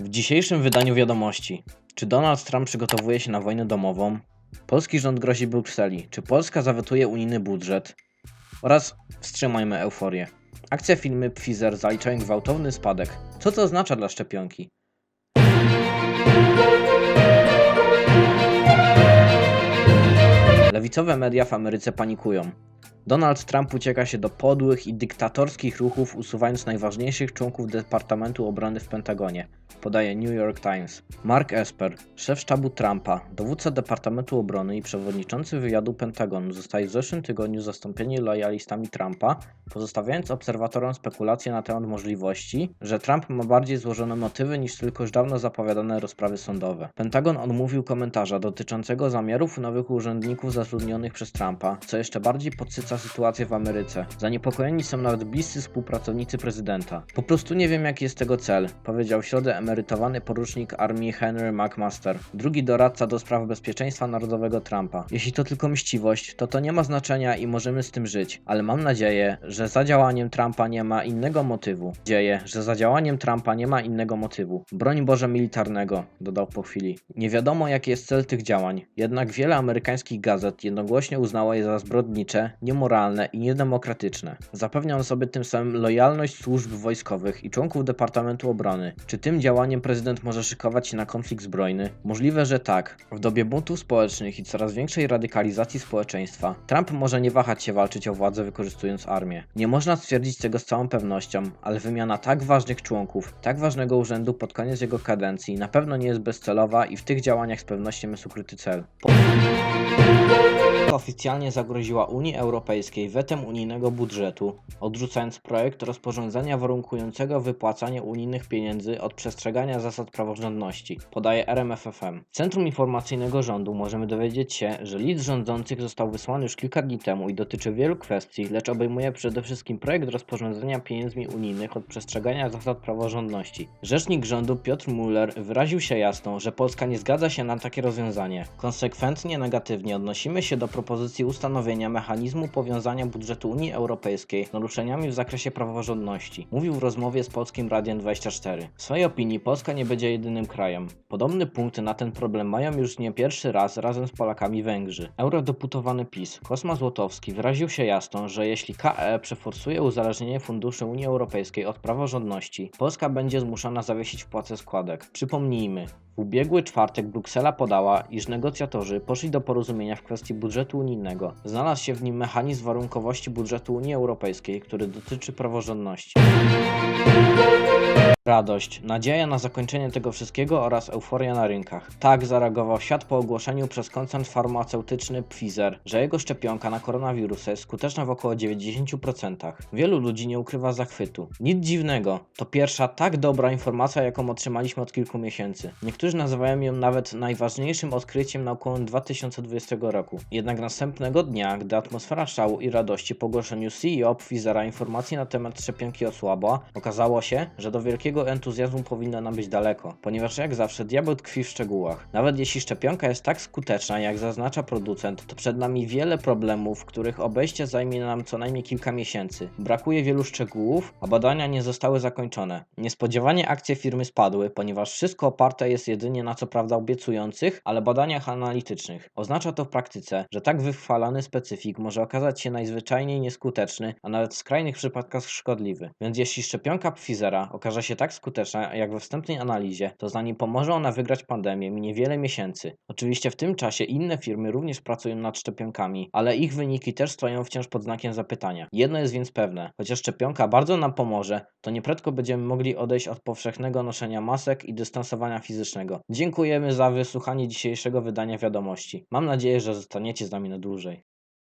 W dzisiejszym wydaniu wiadomości. Czy Donald Trump przygotowuje się na wojnę domową? Polski rząd grozi Brukseli. Czy Polska zawetuje unijny budżet? Oraz wstrzymajmy euforię. Akcja firmy Pfizer zaliczają gwałtowny spadek. Co to oznacza dla szczepionki? Lewicowe media w Ameryce panikują. Donald Trump ucieka się do podłych i dyktatorskich ruchów, usuwając najważniejszych członków Departamentu Obrony w Pentagonie, podaje New York Times. Mark Esper, szef sztabu Trumpa, dowódca Departamentu Obrony i przewodniczący wywiadu Pentagonu, zostaje w zeszłym tygodniu zastąpieni lojalistami Trumpa, pozostawiając obserwatorom spekulacje na temat możliwości, że Trump ma bardziej złożone motywy niż tylko już dawno zapowiadane rozprawy sądowe. Pentagon odmówił komentarza dotyczącego zamiarów nowych urzędników zatrudnionych przez Trumpa, co jeszcze bardziej podsyca sytuację w Ameryce. Zaniepokojeni są nawet bliscy współpracownicy prezydenta. Po prostu nie wiem jaki jest tego cel, powiedział w środę emerytowany porucznik armii Henry McMaster, drugi doradca do spraw bezpieczeństwa narodowego Trumpa. Jeśli to tylko mściwość, to to nie ma znaczenia i możemy z tym żyć, ale mam nadzieję, że za działaniem Trumpa nie ma innego motywu. Dzieje, że za działaniem Trumpa nie ma innego motywu. Broń Boże militarnego, dodał po chwili. Nie wiadomo jaki jest cel tych działań, jednak wiele amerykańskich gazet jednogłośnie uznało je za zbrodnicze, niemoralne i niedemokratyczne. Zapewnia on sobie tym samym lojalność służb wojskowych i członków Departamentu Obrony. Czy tym działaniem prezydent może szykować się na konflikt zbrojny? Możliwe, że tak. W dobie buntów społecznych i coraz większej radykalizacji społeczeństwa, Trump może nie wahać się walczyć o władzę wykorzystując armię. Nie można stwierdzić tego z całą pewnością, ale wymiana tak ważnych członków, tak ważnego urzędu pod koniec jego kadencji na pewno nie jest bezcelowa i w tych działaniach z pewnością jest ukryty cel. Oficjalnie zagroziła Unii Europejskiej wetem unijnego budżetu, odrzucając projekt rozporządzenia warunkującego wypłacanie unijnych pieniędzy od przestrzegania zasad praworządności, podaje RMFFM. W Centrum Informacyjnego Rządu możemy dowiedzieć się, że list rządzących został wysłany już kilka dni temu i dotyczy wielu kwestii, lecz obejmuje przede wszystkim projekt rozporządzenia pieniędzmi unijnych od przestrzegania zasad praworządności. Rzecznik rządu Piotr Müller wyraził się jasno, że Polska nie zgadza się na takie rozwiązanie. Konsekwentnie negatywnie odnosimy się do propozycji ustanowienia mechanizmu powiązania budżetu Unii Europejskiej z naruszeniami w zakresie praworządności. Mówił w rozmowie z Polskim Radiem 24. W swojej opinii Polska nie będzie jedynym krajem. Podobny punkt na ten problem mają już nie pierwszy raz razem z Polakami Węgrzy. Eurodeputowany PiS Kosma Złotowski wyraził się jasno, że jeśli KE przeforsuje uzależnienie funduszy Unii Europejskiej od praworządności, Polska będzie zmuszona zawiesić wpłacę składek. Przypomnijmy, w ubiegły czwartek Bruksela podała, iż negocjatorzy poszli do porozumienia w kwestii budżetu unijnego. Znalazł się w nim mechanizm warunkowości budżetu Unii Europejskiej, który dotyczy praworządności. Radość, nadzieja na zakończenie tego wszystkiego oraz euforia na rynkach. Tak zareagował świat po ogłoszeniu przez koncern farmaceutyczny Pfizer, że jego szczepionka na koronawirusa jest skuteczna w około 90%. Wielu ludzi nie ukrywa zachwytu. Nic dziwnego, to pierwsza tak dobra informacja, jaką otrzymaliśmy od kilku miesięcy. Niektórzy nazywają ją nawet najważniejszym odkryciem naukowym 2020 roku. Jednak następnego dnia, gdy atmosfera szału i radości po ogłoszeniu CEO Pfizera informacji na temat szczepionki osłabła, okazało się, że do wielkiego entuzjazmu powinno nam być daleko, ponieważ jak zawsze diabeł tkwi w szczegółach. Nawet jeśli szczepionka jest tak skuteczna, jak zaznacza producent, to przed nami wiele problemów, których obejście zajmie nam co najmniej kilka miesięcy. Brakuje wielu szczegółów, a badania nie zostały zakończone. Niespodziewanie akcje firmy spadły, ponieważ wszystko oparte jest jedynie na co prawda obiecujących, ale badaniach analitycznych. Oznacza to w praktyce, że tak wychwalany specyfik może okazać się najzwyczajniej nieskuteczny, a nawet w skrajnych przypadkach szkodliwy. Więc jeśli szczepionka Pfizera okaże się tak skuteczna jak we wstępnej analizie, to zanim pomoże ona wygrać pandemię, minie wiele miesięcy. Oczywiście w tym czasie inne firmy również pracują nad szczepionkami, ale ich wyniki też stoją wciąż pod znakiem zapytania. Jedno jest więc pewne, chociaż szczepionka bardzo nam pomoże, to nieprędko będziemy mogli odejść od powszechnego noszenia masek i dystansowania fizycznego. Dziękujemy za wysłuchanie dzisiejszego wydania wiadomości. Mam nadzieję, że zostaniecie z nami na dłużej.